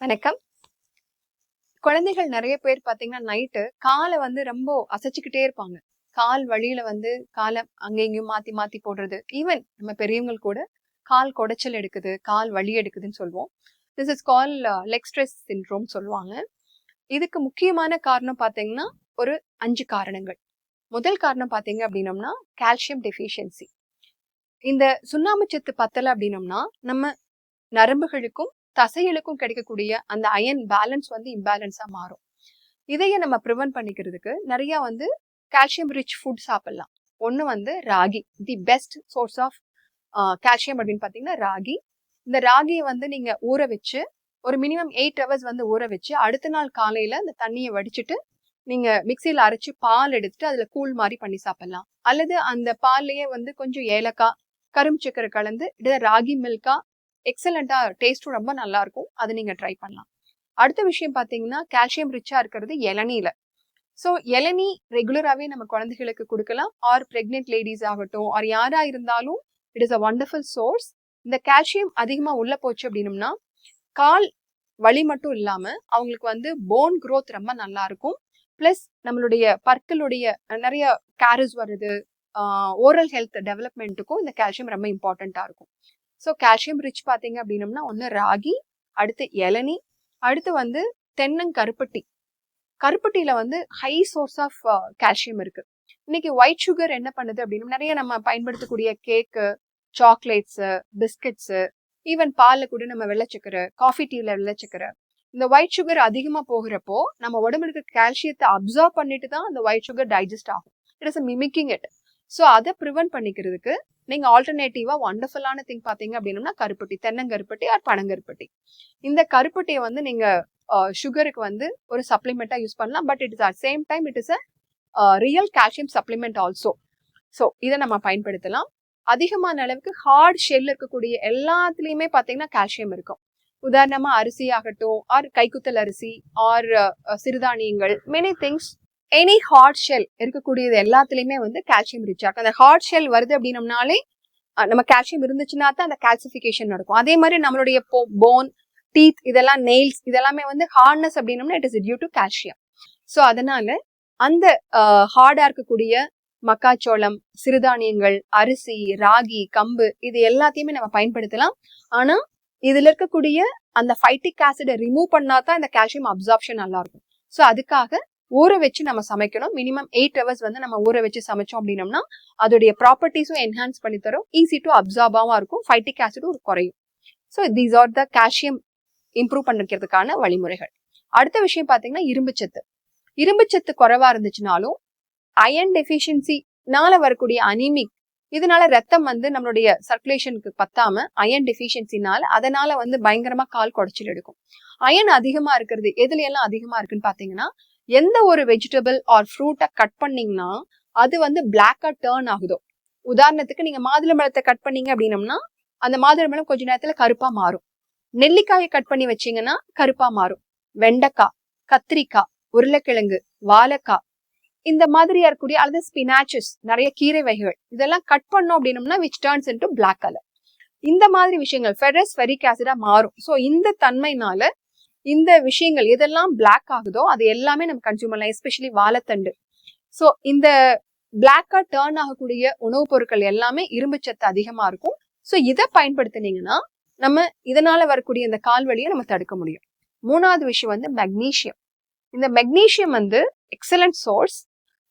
வணக்கம். குழந்தைகள் நிறைய பேர் பார்த்தீங்கன்னா நைட்டு காலை வந்து ரொம்ப அசைச்சுக்கிட்டே இருப்பாங்க. கால் வழியில வந்து காலை அங்கே இங்கேயும் மாத்தி மாத்தி போடுறது. ஈவன் நம்ம பெரியவங்க கூட கால் குடைச்சல் எடுக்குது கால் வலி எடுக்குதுன்னு சொல்லுவோம் திஸ் இஸ் கால் லெக் ஸ்ட்ரெஸ் சின்ட்ரோம் சொல்லுவாங்க. இதுக்கு முக்கியமான காரணம் பார்த்தீங்கன்னா ஒரு அஞ்சு காரணங்கள். முதல் காரணம் பார்த்தீங்க அப்படின்னம்னா கால்சியம் டெஃபிஷியன்சி இந்த சுண்ணாம்புச்சத்து பத்தலை அப்படின்னம்னா நம்ம நரம்புகளுக்கும் தசைகளுக்கும் கிடைக்கக்கூடிய அந்த அயன் பேலன்ஸ் வந்து இம்பேலன்ஸா மாறும். இதையே நம்ம ப்ரிவென்ட் பண்ணிக்கிறதுக்கு நிறைய வந்து கால்சியம் ரிச் ஃபுட் சாப்பிடலாம். ஒன்று வந்து ragi the best source of calcium அப்படின்னு பார்த்தீங்கன்னா ராகி. இந்த ராகியை வந்து நீங்கள் ஊற வச்சு ஒரு மினிமம் எயிட் ஹவர்ஸ் வந்து ஊற வச்சு அடுத்த நாள் காலையில் அந்த தண்ணியை வடிச்சிட்டு நீங்கள் மிக்சியில் அரைச்சி பால் எடுத்துட்டு அதில் கூழ் மாதிரி பண்ணி சாப்பிட்லாம். அல்லது அந்த பால்லையே வந்து கொஞ்சம் ஏலக்காய் கரும்பு சக்கரை கலந்து இதை ராகி மில்கா எக்ஸலண்ட்டாக டேஸ்ட்டும் ரொம்ப நல்லா இருக்கும் அதை நீங்க ட்ரை பண்ணலாம். அடுத்த விஷயம் பாத்தீங்கன்னா கால்சியம் ரிச்சா இருக்கிறது இளநீல. ஸோ இளநீ ரெகுலராகவே நம்ம குழந்தைகளுக்கு கொடுக்கலாம். ஆர் ப்ரெக்னென்ட் லேடிஸ் ஆகட்டும் ஆர் யாரா இருந்தாலும் it is a wonderful source இந்த கால்சியம் அதிகமா உள்ள போச்சு அப்படின்னம்னா கால் வலி மட்டும் இல்லாம அவங்களுக்கு வந்து போன் க்ரோத் ரொம்ப நல்லா இருக்கும் ப்ளஸ் நம்மளுடைய பற்களுடைய நிறைய கேரஸ் வருது. ஓரல் ஹெல்த் டெவலப்மெண்ட்டுக்கும் இந்த கால்சியம் ரொம்ப இம்பார்ட்டண்ட்டாக இருக்கும். ஸோ கால்சியம் ரிச் பார்த்தீங்க அப்படின்னம்னா ஒன்று ராகி அடுத்து இளநி அடுத்து வந்து தென்னங்கருப்பட்டி கருப்பட்டியில் வந்து ஹை சோர்ஸ் ஆஃப் கால்சியம் இருக்கு. இன்னைக்கு ஒயிட் சுகர் என்ன பண்ணுது அப்படின்னு நிறைய நம்ம பயன்படுத்தக்கூடிய கேக்கு சாக்லேட்ஸு பிஸ்கட்ஸு ஈவன் பாலில் கூட நம்ம வெள்ளச்சக்கரை காஃபி டீல வெள்ளச்சக்கரை. இந்த ஒயிட் சுகர் அதிகமாக போகிறப்போ நம்ம உடம்புக்கு கால்சியத்தை அப்சர்வ் பண்ணிட்டு தான் அந்த ஒயிட் சுகர் டைஜஸ்ட் ஆகும். It is mimicking it so அதை ப்ரிவென்ட் பண்ணிக்கிறதுக்கு நீங்க ஆல்டர்னேட்டிவா ஒண்டர்ஃபுல்லான திங் பாத்தீங்க அப்படின்னா கருப்பட்டி தென்னங்கருப்பட்டி ஆர் பனங்கருப்பட்டி. இந்த கருப்பட்டியை வந்து நீங்க சுகருக்கு வந்து ஒரு சப்ளிமெண்டா யூஸ் பண்ணலாம். But it is at same time it is a real calcium supplement also so இதை நம்ம பயன்படுத்தலாம். அதிகமான அளவுக்கு ஹார்ட் ஷெல் இருக்கக்கூடிய எல்லாத்துலேயுமே பார்த்தீங்கன்னா கால்சியம் இருக்கும். உதாரணமாக அரிசி ஆகட்டும் ஆர் கைக்குத்தல் அரிசி ஆர் சிறுதானியங்கள் many things any hard shell இருக்கக்கூடியது எல்லாத்துலேயுமே வந்து கால்சியம் ரிச் ஆகும் அந்த ஹார்ட் ஷெல் வருது அப்படின்னம்னாலே நம்ம கால்சியம் இருந்துச்சுன்னா தான் அந்த கால்சிஃபிகேஷன் நடக்கும். அதே மாதிரி நம்மளுடைய போன் டீத் இதெல்லாம் நெயில்ஸ் இதெல்லாமே வந்து ஹார்ட்னஸ் அப்படின்னம்னா it is due to calcium so அதனால அந்த ஹார்டா இருக்கக்கூடிய மக்காச்சோளம் சிறுதானியங்கள் அரிசி ராகி கம்பு இது எல்லாத்தையுமே நம்ம பயன்படுத்தலாம். ஆனா இதுல இருக்கக்கூடிய அந்த ஃபைட்டிக் ஆசிடை ரிமூவ் பண்ணாதான் இந்த கால்சியம் அப்சார்ப்ஷன் நல்லா இருக்கும். ஸோ அதுக்காக ஊற வச்சு நம்ம சமைக்கணும். மினிமம் எயிட் ஹவர்ஸ் வந்து நம்ம ஊற வச்சு சமைச்சோம் அப்படின்னம்னா அதோடைய ப்ராப்பர்ட்டிஸும் என்ஹான்ஸ் பண்ணி தரும். ஈஸி டு அப்சார்பாவும் இருக்கும். ஃபைட்டிக் ஆசிடும் குறையும். So these are the calcium improve பண்ணிக்கிறதுக்கான வழிமுறைகள். அடுத்த விஷயம் பார்த்தீங்கன்னா இரும்புச்சத்து இரும்புச்சத்து குறைவா இருந்துச்சுனாலும் அயன் டெஃபிஷியன்சினால வரக்கூடிய அனிமிக் இதனால ரத்தம் வந்து நம்மளுடைய சர்க்குலேஷனுக்கு பத்தாம அயன் டெஃபிஷியன்சினால அதனால வந்து பயங்கரமா கால் குடைச்சல் எடுக்கும். அயன் அதிகமா இருக்கிறது எதுல எல்லாம் அதிகமா இருக்குன்னு பாத்தீங்கன்னா எந்த ஒரு வெஜிடபிள் ஆர் ஃப்ரூட்டை கட் பண்ணீங்கன்னா அது வந்து பிளாக்கா டேர்ன் ஆகுதோ? உதாரணத்துக்கு நீங்க மாதுளம்பழத்தை கட் பண்ணீங்க அப்படின்னம்னா அந்த மாதுளம்பழம் கொஞ்ச நேரத்துல கருப்பா மாறும். நெல்லிக்காயை கட் பண்ணி வச்சீங்கன்னா கருப்பா மாறும். வெண்டைக்காய் கத்திரிக்காய் உருளைக்கிழங்கு வாழைக்காய். இந்த மாதிரியா இருக்கக்கூடிய அல்லது ஸ்பினாச்சஸ் நிறைய கீரை வகைகள் இதெல்லாம் கட் பண்ணோம் அப்படின்னம்னா which turns into black colour இந்த மாதிரி விஷயங்கள் ஃபெரஸ் ஃபெரிக் ஆசிடா மாறும். ஸோ இந்த தன்மைனால இந்த விஷயங்கள் எதெல்லாம் பிளாக் ஆகுதோ அது எல்லாமே நம்ம கன்சியூம் பண்ணலாம் எஸ்பெஷலி வாழைத்தண்டு. ஸோ இந்த பிளாக்காக டேர்ன் ஆகக்கூடிய உணவுப் பொருட்கள் எல்லாமே இரும்பு சத்து அதிகமாக இருக்கும். ஸோ இதை பயன்படுத்தினீங்கன்னா நம்ம இதனால வரக்கூடிய இந்த கால் வலியை நம்ம தடுக்க முடியும். மூணாவது விஷயம் வந்து மெக்னீஷியம் இந்த மெக்னீஷியம் வந்து எக்ஸலண்ட் சோர்ஸ்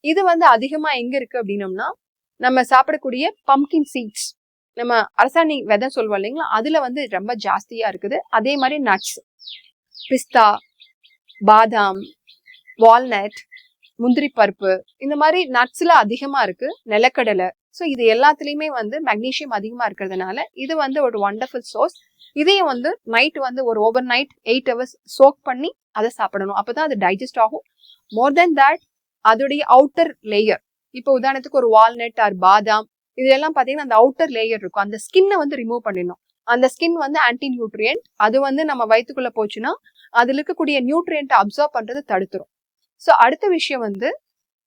இது வந்து அதிகமாக எங்கே இருக்கு அப்படின்னம்னா நம்ம சாப்பிடக்கூடிய பம்கின் சீட்ஸ் நம்ம அரசாணி விதை சொல்லுவோம் இல்லைங்களா? அதில் வந்து ரொம்ப ஜாஸ்தியாக இருக்குது. அதே மாதிரி நட்ஸ் பிஸ்தா பாதாம் வால்நட் முந்திரி பருப்பு இந்த மாதிரி நட்ஸ்ல அதிகமா இருக்கு நிலக்கடலை. ஸோ இது எல்லாத்துலயுமே வந்து மெக்னீஷியம் அதிகமா இருக்கிறதுனால இது வந்து ஒரு வண்டர்ஃபுல் சோர்ஸ் இதையும் வந்து நைட் வந்து ஒரு overnight eight hours soak பண்ணி அதை சாப்பிடணும். அப்பதான் அது டைஜஸ்ட் ஆகும். மோர் தென் தட் அதோடைய அவுட்டர் லேயர் இப்போ உதாரணத்துக்கு ஒரு வால்நட் ஆர் பாதாம் இதெல்லாம் பார்த்தீங்கன்னா அந்த அவுட்டர் லேயர் இருக்கும். அந்த ஸ்கின்னை வந்து ரிமூவ் பண்ணிடணும். அந்த ஸ்கின் வந்து ஆன்டி நியூட்ரியன்ட் அது வந்து நம்ம வயிற்றுக்குள்ள போச்சுன்னா அதில் இருக்கக்கூடிய நியூட்ரியன்ட்டை அப்சர்வ் பண்ணுறது தடுத்துரும். ஸோ அடுத்த விஷயம் வந்து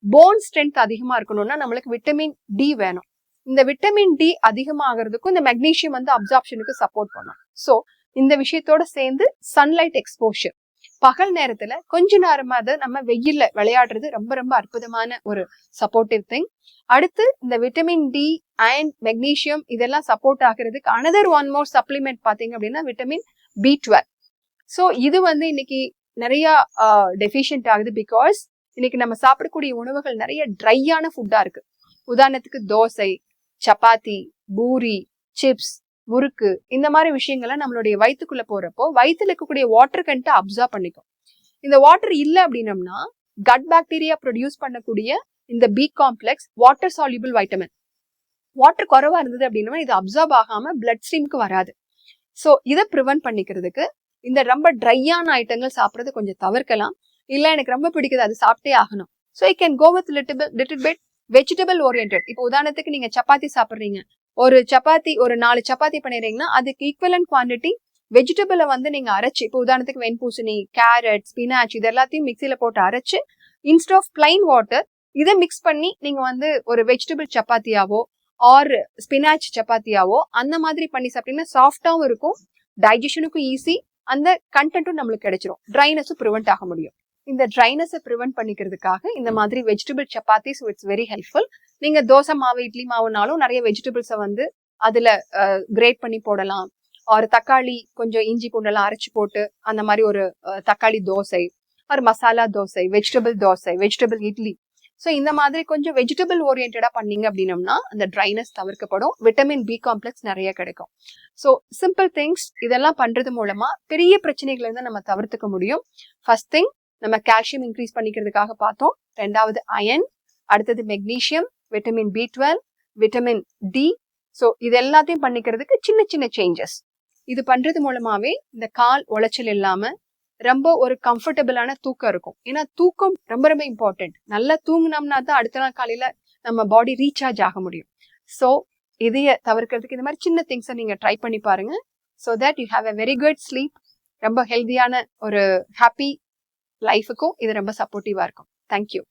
போன் ஸ்ட்ரென்த் அதிகமாக இருக்கணும்னா நம்மளுக்கு விட்டமின் டி வேணும். இந்த விட்டமின் டி அதிகமாகிறதுக்கும் இந்த மெக்னீஷியம் வந்து அப்சார்ப்ஷனுக்கு சப்போர்ட் பண்ணும். ஸோ இந்த விஷயத்தோட சேர்ந்து சன்லைட் எக்ஸ்போஷர் பகல் நேரத்துல கொஞ்ச நேரமாவது நம்ம வெயில்ல விளையாடுறது ரொம்ப ரொம்ப அற்புதமான ஒரு சப்போர்ட்டிவ் திங் அடுத்து இந்த விட்டமின் டி அயன் மெக்னீஷியம் இதெல்லாம் சப்போர்ட் ஆகுறதுக்கு அனதர் ஒன் மோர் சப்ளிமெண்ட் பாத்தீங்க அப்படின்னா விட்டமின் பி டுவெல் ஸோ இது வந்து இன்னைக்கு நிறைய டெஃபிஷியன்ட் ஆகுது பிகாஸ் இன்னைக்கு நம்ம சாப்பிடக்கூடிய உணவுகள் நிறைய ட்ரையான ஃபுட்டா இருக்கு. உதாரணத்துக்கு தோசை சப்பாத்தி பூரி சிப்ஸ் முறுக்கு இந்த மாதிரி விஷயங்கள்லாம் நம்மளுடைய வயிற்றுக்குள்ள போறப்போ வயிற்றுல இருக்கக்கூடிய வாட்டர் கண்ட்டை அப்சர்வ் பண்ணிக்கும். இந்த வாட்டர் இல்லை அப்படின்னம்னா கட் பாக்டீரியா ப்ரொடியூஸ் பண்ணக்கூடிய இந்த B complex water soluble vitamin water குறவா இருந்தது அப்படின்னா இது அப்சர்வ் ஆகாம பிளட் ஸ்ட்ரீமுக்கு வராது. ஸோ இதை ப்ரிவென்ட் பண்ணிக்கிறதுக்கு இந்த ரொம்ப ட்ரையான ஐட்டங்கள் சாப்பிட்றது கொஞ்சம் தவிர்க்கலாம். இல்லை எனக்கு ரொம்ப பிடிக்குது அது சாப்பிட்டே ஆகணும். So I can go with little little bit vegetable orient இப்போ உதாரணத்துக்கு நீங்க சப்பாத்தி சாப்பிட்றீங்க. ஒரு சப்பாத்தி ஒரு நாலு சப்பாத்தி பண்ணிடுறீங்கன்னா அதுக்கு ஈக்குவலன் குவான்டிட்டி வெஜிடபிளை வந்து நீங்கள் அரைச்சு இப்போ உதாரணத்துக்கு வெண்பூசணி கேரட் ஸ்பினாச் இது எல்லாத்தையும் மிக்சியில் போட்டு அரைச்சு இன்ஸ்ட் ஆஃப் பிளைன் வாட்டர் இதை மிக்ஸ் பண்ணி நீங்கள் வந்து ஒரு வெஜிடபிள் சப்பாத்தியாவோ ஆர் ஸ்பினாச் சப்பாத்தியாவோ அந்த மாதிரி பண்ணி சாப்பிட்டீங்கன்னா சாஃப்டாகவும் இருக்கும் டைஜஷனுக்கும் ஈஸி அந்த கண்டென்ட்டும் நம்மளுக்கு கிடைச்சிரும். ட்ரைனஸும் ப்ரிவெண்ட் ஆக முடியும். இந்த ட்ரைனஸை ப்ரிவெண்ட் பண்ணிக்கிறதுக்காக இந்த மாதிரி vegetable chapati so it's very helpful நீங்க தோசை மாவு இட்லி மாவுனாலும் நிறைய வெஜிடபிள்ஸை வந்து அதுல கிரேட் பண்ணி போடலாம். ஒரு தக்காளி கொஞ்சம் இஞ்சி பூண்டெல்லாம் அரைச்சு போட்டு அந்த மாதிரி ஒரு தக்காளி தோசை ஒரு masala dosa vegetable dosa vegetable idli. So இந்த மாதிரி கொஞ்சம் வெஜிடபிள் ஓரியன்டா பண்ணீங்க அப்படின்னம்னா அந்த ட்ரைனஸ் தவிர்க்கப்படும். விட்டமின் பி காம்ப்ளெக்ஸ் நிறைய கிடைக்கும். ஸோ சிம்பிள் திங்ஸ் இதெல்லாம் பண்றது மூலமா பெரிய பிரச்சனைகளை இருந்து நம்ம தவிர்த்துக்க முடியும். ஃபர்ஸ்ட் திங் நம்ம கால்சியம் இன்க்ரீஸ் பண்ணிக்கிறதுக்காக பார்த்தோம். ரெண்டாவது அயன் அடுத்தது magnesium vitamin B twelve vitamin D so இது எல்லாத்தையும் பண்ணிக்கிறதுக்கு சின்ன சின்ன சேஞ்சஸ் இது பண்றது மூலமாவே இந்த கால் உளைச்சல் இல்லாம ரொம்ப ஒரு கம்ஃபர்டபுளான தூக்கம் இருக்கும். ஏன்னா தூக்கம் ரொம்ப ரொம்ப இம்பார்ட்டன்ட் நல்லா தூங்குனோம்னா தான் அடுத்த நாள் காலையில நம்ம பாடி ரீசார்ஜ் ஆக முடியும். ஸோ இதைய தவிர்க்கிறதுக்கு இந்த மாதிரி சின்ன திங்ஸை நீங்க ட்ரை பண்ணி பாருங்க. So that you have a very good sleep ரொம்ப ஹெல்தியான ஒரு ஹாப்பி லைஃபுக்கும் இது ரொம்ப சப்போர்ட்டிவா இருக்கும். தேங்க்யூ